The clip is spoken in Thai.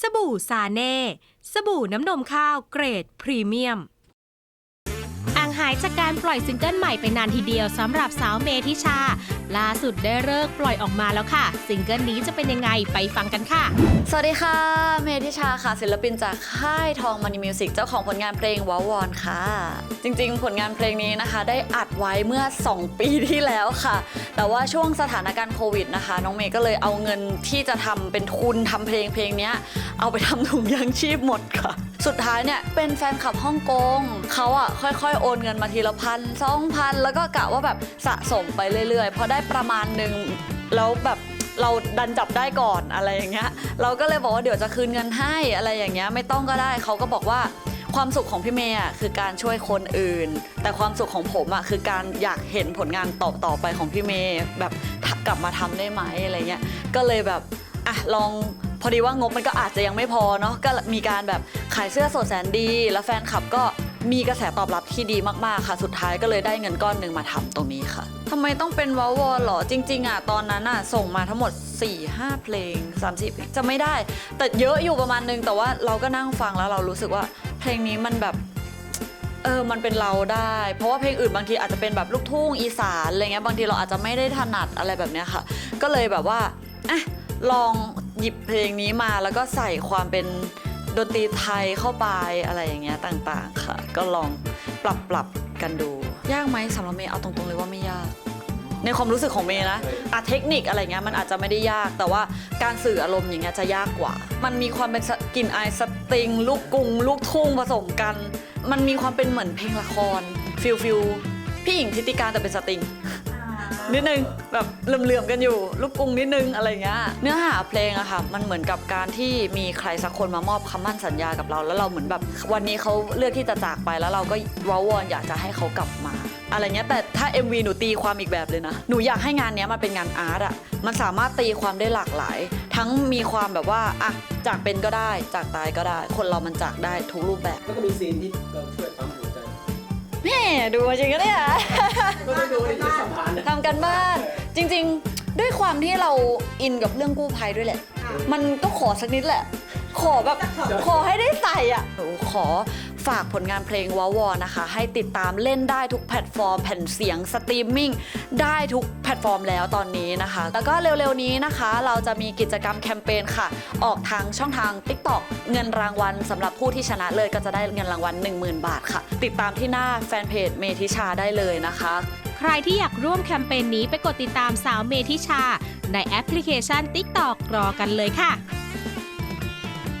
สบู่ซาเน่ สบู่น้ำนมข้าวเกรดพรีเมียม หายจากการปล่อยซิงเกิลใหม่ไปนานทีเดียวสำหรับสาวเมทิชา ล่าสุดได้เลิกปล่อยออกมาแล้วค่ะ ซิงเกิลนี้จะเป็นยังไงไปฟังกันค่ะ สวัสดีค่ะ เมธิชาค่ะ ศิลปินจากค่ายทองมัน y มิวสิกเจ้าของผลงานเพลงวาวอนค่ะ จริงๆ ผลงานเพลงนี้นะคะ ได้อัดไว้เมื่อ 2 ปีที่แล้วค่ะ แต่ว่าช่วงสถานการณ์โควิดนะคะ น้องเมย์ก็เลยเอาเงินที่จะทำเป็นทุนทำเพลงเพลงนี้เอาไปทำถุงยางชีพหมดค่ะ สุดท้ายเนี่ยเป็นแฟนคลับฮ่องกงเขาอะค่อยๆ โอนเงินมาทีละพันสองพันแล้วก็กะว่าแบบสะสมไปเรื่อยๆพอได้ประมาณหนึ่งแล้วแบบเราดันจับได้ก่อนอะไรอย่างเงี้ยเราก็เลยบอกว่าเดี๋ยวจะคืนเงินให้อะไรอย่างเงี้ยไม่ต้องก็ได้เขาก็บอกว่าความสุขของพี่เมย์อะคือการช่วยคนอื่น แต่ความสุขของผมอะคือการอยากเห็นผลงานต่อต่อไปของพี่เมย์แบบกลับมาทำได้ไหมอะไรเงี้ยก็เลยแบบอะลองพอดีว่างบมันก็อาจจะยังไม่พอเนาะก็มีการแบบขายเสื้อสดแสนดี แล้วแฟนคลับก็ มีกระแสตอบรับที่ดีมากๆค่ะ สุดท้ายก็เลยได้เงินก้อนหนึ่งมาทำตรงนี้ค่ะทำไมต้องเป็นวอลวอลหรอจริง ๆอะตอนนั้นอะส่งมาทั้งหมด 4 5 เพลง3 4เพลงจะไม่ได้ แต่เยอะอยู่ประมาณนึงแต่ว่าเราก็นั่งฟังแล้วเรารู้สึกว่าเพลงนี้มันแบบเออ มันเป็นเราได้ เพราะว่าเพลงอื่นบางทีอาจจะเป็นแบบลูกทุ่งอีสานอะไรเงี้ย บางทีเราอาจจะไม่ได้ถนัดอะไรแบบเนี้ยค่ะ ก็เลยแบบว่าอะลองหยิบเพลงนี้มาแล้วก็ใส่ความเป็น ดนตรีไทยเข้าไปอะไรอย่างเงี้ยต่างๆค่ะ ก็ลองปรับปรับกันดู ยากไหมสำหรับเมย์เอาตรงๆเลยว่าไม่ยาก ในความรู้สึกของเมย์นะอะเทคนิคอะไรเงี้ยมันอาจจะไม่ได้ยาก แต่ว่าการสื่ออารมณ์อย่างเงี้ยจะยากกว่า มันมีความเป็นสกลิ่นอายสตริง ลูกกรุง ลูกทุ่งผสมกัน มันมีความเป็นเหมือนเพลงละครฟิลฟิลพี่หญิงทิติการแต่เป็นสตริง นิดนึงแบบเหลื่อมๆกันอยู่ลูกกรุงนิดนึงอะไรเงี้ยเนื้อหาเพลงอะค่ะ มันเหมือนกับการที่มีใครสักคนมามอบคำมั่นสัญญากับเรา แล้วเราเหมือนแบบ วันนี้เขาเลือกที่จะจากไปแล้วเราก็วาวอนอยากจะให้เขากลับมา อะไรเงี้ยแต่ถ้า MV หนูตีความอีกแบบเลยนะ หนูอยากให้งานเนี้ยมันเป็นงานอาร์ตอะมันสามารถตีความได้หลากหลาย ทั้งมีความแบบว่าอะจากเป็นก็ได้ จากตายก็ได้ คนเรามันจากได้ทุกรูปแบบ แล้วก็มีซีนที่เราช่วยปั๊มหัว ใจแม่ดูมาจริงก็เนี่ย ก็ได้ดูในที่สัมพันธ์ทำกันบ้านจริงๆ ด้วยความที่เราอินกับเรื่องกู้ภัยด้วยแหละ มันก็ขอสักนิดแหละ ขอแบบ ขอให้ได้ใส่อะหนูขอ ฝากผลงานเพลงวอวอนะคะ ให้ติดตามเล่นได้ทุกแพลตฟอร์ม แผ่นเสียงสตรีมมิ่งได้ทุกแพลตฟอร์มแล้วตอนนี้นะคะ แล้วก็เร็วๆนี้นะคะ เราจะมีกิจกรรมแคมเปญค่ะ ออกทางช่องทาง TikTok เงินรางวัลสำหรับผู้ที่ชนะเลยก็จะได้เงินรางวัล 10,000 บาทค่ะ ติดตามที่หน้าแฟนเพจเมทิชาได้เลยนะคะ ใครที่อยากร่วมแคมเปญนี้ไปกดติดตามสาวเมทิชา ในแอปพลิเคชัน TikTok รอกันเลยค่ะ